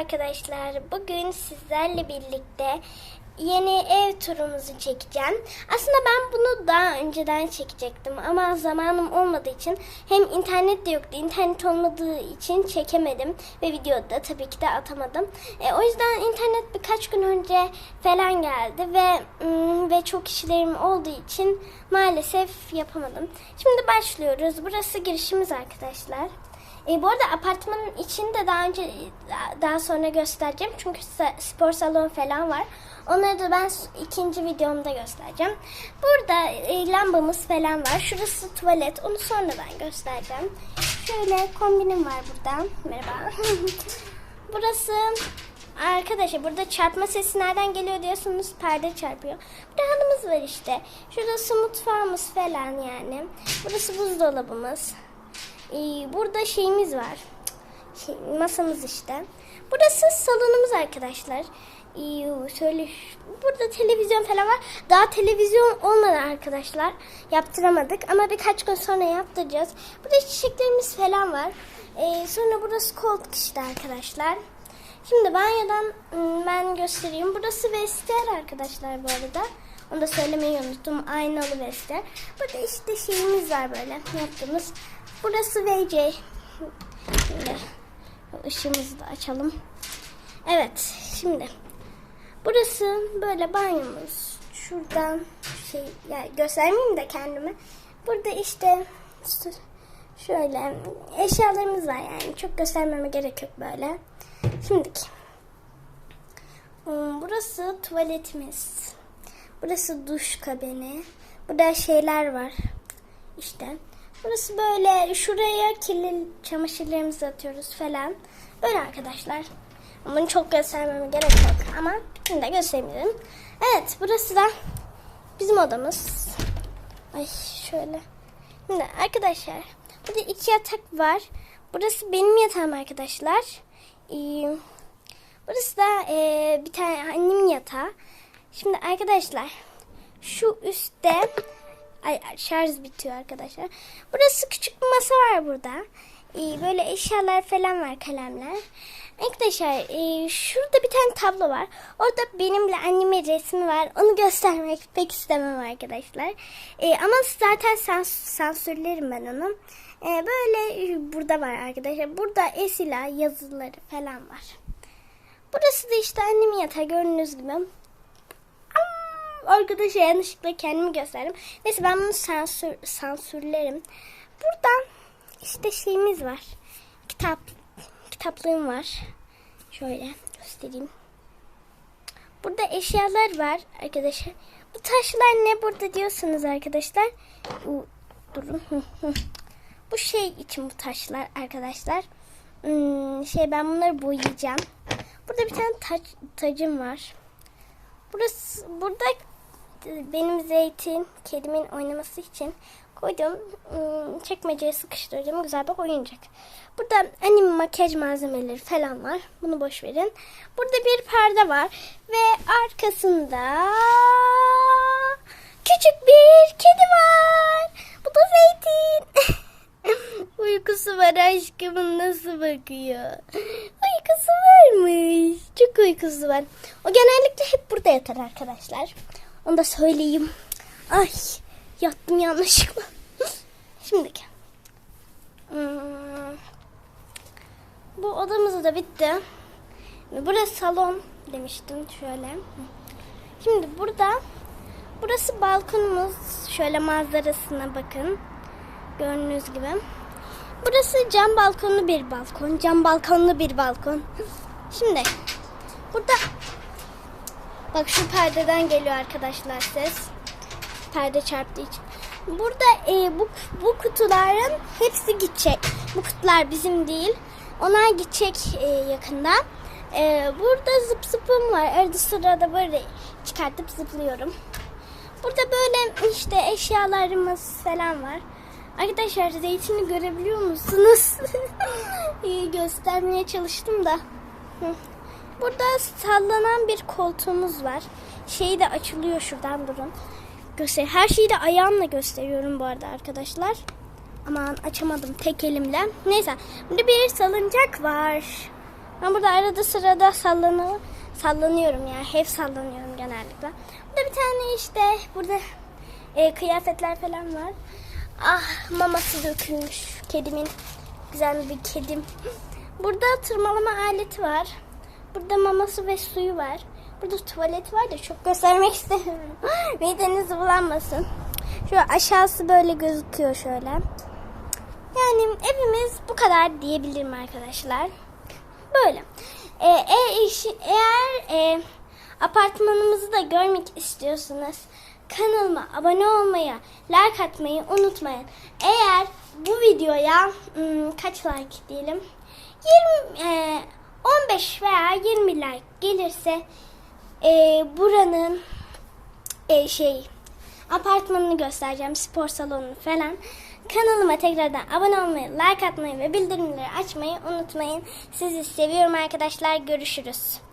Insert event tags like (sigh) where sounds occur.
arkadaşlar. Bugün sizlerle birlikte yeni ev turumuzu çekeceğim. Aslında ben bunu daha önceden çekecektim ama zamanım olmadığı için hem internet de yoktu. internet olmadığı için çekemedim ve videoda tabii ki de atamadım. E, o yüzden internet birkaç gün önce falan geldi ve ve çok işlerim olduğu için maalesef yapamadım. Şimdi başlıyoruz. Burası girişimiz arkadaşlar. E, bu arada apartmanın içinde daha önce daha sonra göstereceğim. Çünkü spor salonu falan var. Onları da ben ikinci videomda göstereceğim. Burada e, lambamız falan var. Şurası tuvalet. Onu sonradan göstereceğim. Şöyle kombinim var burada. Merhaba. (laughs) Burası Arkadaşlar burada çarpma sesi nereden geliyor diyorsunuz perde çarpıyor. Burada halımız var işte. Şurası mutfağımız falan yani. Burası buzdolabımız. Ee, burada şeyimiz var. Şey, masamız işte. Burası salonumuz arkadaşlar. Ee, şöyle burada televizyon falan var. Daha televizyon olmadı arkadaşlar. Yaptıramadık ama birkaç gün sonra yaptıracağız. Burada çiçeklerimiz falan var. Ee, sonra burası koltuk işte arkadaşlar. Şimdi banyodan ım, ben göstereyim. Burası vestiyer arkadaşlar bu arada. Onu da söylemeyi unuttum. Aynalı vestiyer. Burada işte şeyimiz var böyle yaptığımız. Burası VC. Şimdi ışığımızı da açalım. Evet şimdi. Burası böyle banyomuz. Şuradan şey yani göstermeyeyim de kendimi. Burada işte şöyle eşyalarımız var yani. Çok göstermeme gerek yok böyle. Şimdiki. Hmm, Burası tuvaletimiz. Burası duş kabini. Burada şeyler var. İşte. Burası böyle şuraya kirli çamaşırlarımızı atıyoruz falan. Böyle arkadaşlar. Bunu çok göstermeme gerek yok ama bütün de gösterebilirim. Evet burası da bizim odamız. Ay şöyle. Şimdi arkadaşlar burada iki yatak var. Burası benim yatağım arkadaşlar. Ee, burası da ee, bir tane annemin yatağı. Şimdi arkadaşlar şu üstte ay şarj bitiyor arkadaşlar. Burası küçük bir masa var burada. Ee, böyle eşyalar falan var kalemler. Arkadaşlar e, şurada bir tane tablo var. Orada benimle annemin resmi var. Onu göstermek (laughs) pek istemem arkadaşlar. E, ama zaten sans sansürlerim ben onu. E, böyle burada var arkadaşlar. Burada esila yazıları falan var. Burası da işte annemin yatağı gördüğünüz gibi. Arkadaşlar yanlışlıkla kendimi gösterdim. Neyse ben bunu sansür, sansürlerim. Burada işte şeyimiz var. Kitap kitaplığım var. Şöyle göstereyim. Burada eşyalar var arkadaşlar. Bu taşlar ne burada diyorsunuz arkadaşlar? Bu, durun. (laughs) bu şey için bu taşlar arkadaşlar. Hmm, şey ben bunları boyayacağım. Burada bir tane taç, tacım var. Burası burada benim zeytin kedimin oynaması için koydum. Hmm, çekmeceye sıkıştırdım. Güzel bir oyuncak. Burada anime makyaj malzemeleri falan var. Bunu boş verin. Burada bir perde var. Ve arkasında küçük bir kedi var. Bu da zeytin. (laughs) Uykusu var aşkımın nasıl bakıyor. Uykusu varmış. Çok uykusu var. O genellikle hep burada yatar arkadaşlar. Onu da söyleyeyim. Ay yattım yanlışlıkla. (laughs) Şimdiki. Hmm. Bu odamız da bitti. Burası salon demiştim şöyle. Şimdi burada burası balkonumuz. Şöyle manzarasına bakın. Gördüğünüz gibi. Burası cam balkonlu bir balkon. Cam balkonlu bir balkon. (laughs) Şimdi burada bak şu perdeden geliyor arkadaşlar ses. Perde çarptığı için. Burada e, bu, bu kutuların hepsi gidecek. Bu kutular bizim değil. Onlar gidecek e, yakında. E, burada zıp zıpım var. Arada sırada böyle çıkartıp zıplıyorum. Burada böyle işte eşyalarımız falan var. Arkadaşlar zeytini görebiliyor musunuz? (laughs) İyi göstermeye çalıştım da. Burada sallanan bir koltuğumuz var. Şeyi de açılıyor şuradan durun. Göster. Her şeyi de ayağımla gösteriyorum bu arada arkadaşlar. Aman açamadım tek elimle. Neyse. Burada bir salıncak var. Ben burada arada sırada sallanı, sallanıyorum yani. Hep sallanıyorum genellikle. Burada bir tane işte burada e, kıyafetler falan var. Ah maması dökülmüş kedimin. Güzel bir kedim. Burada tırmalama aleti var. Burada maması ve suyu var. Burada tuvalet var da çok göstermek (laughs) istemiyorum. Mideniz bulanmasın. Şu aşağısı böyle gözüküyor şöyle. Yani evimiz bu kadar diyebilirim arkadaşlar. Böyle. Ee, e, eğer e, apartmanımızı da görmek istiyorsanız kanalıma abone olmayı, like atmayı unutmayın. Eğer bu videoya hmm, kaç like diyelim? 20 e, 15 veya 20 like gelirse e, buranın e, şey apartmanını göstereceğim spor salonunu falan. Kanalıma tekrardan abone olmayı, like atmayı ve bildirimleri açmayı unutmayın. Sizi seviyorum arkadaşlar. Görüşürüz.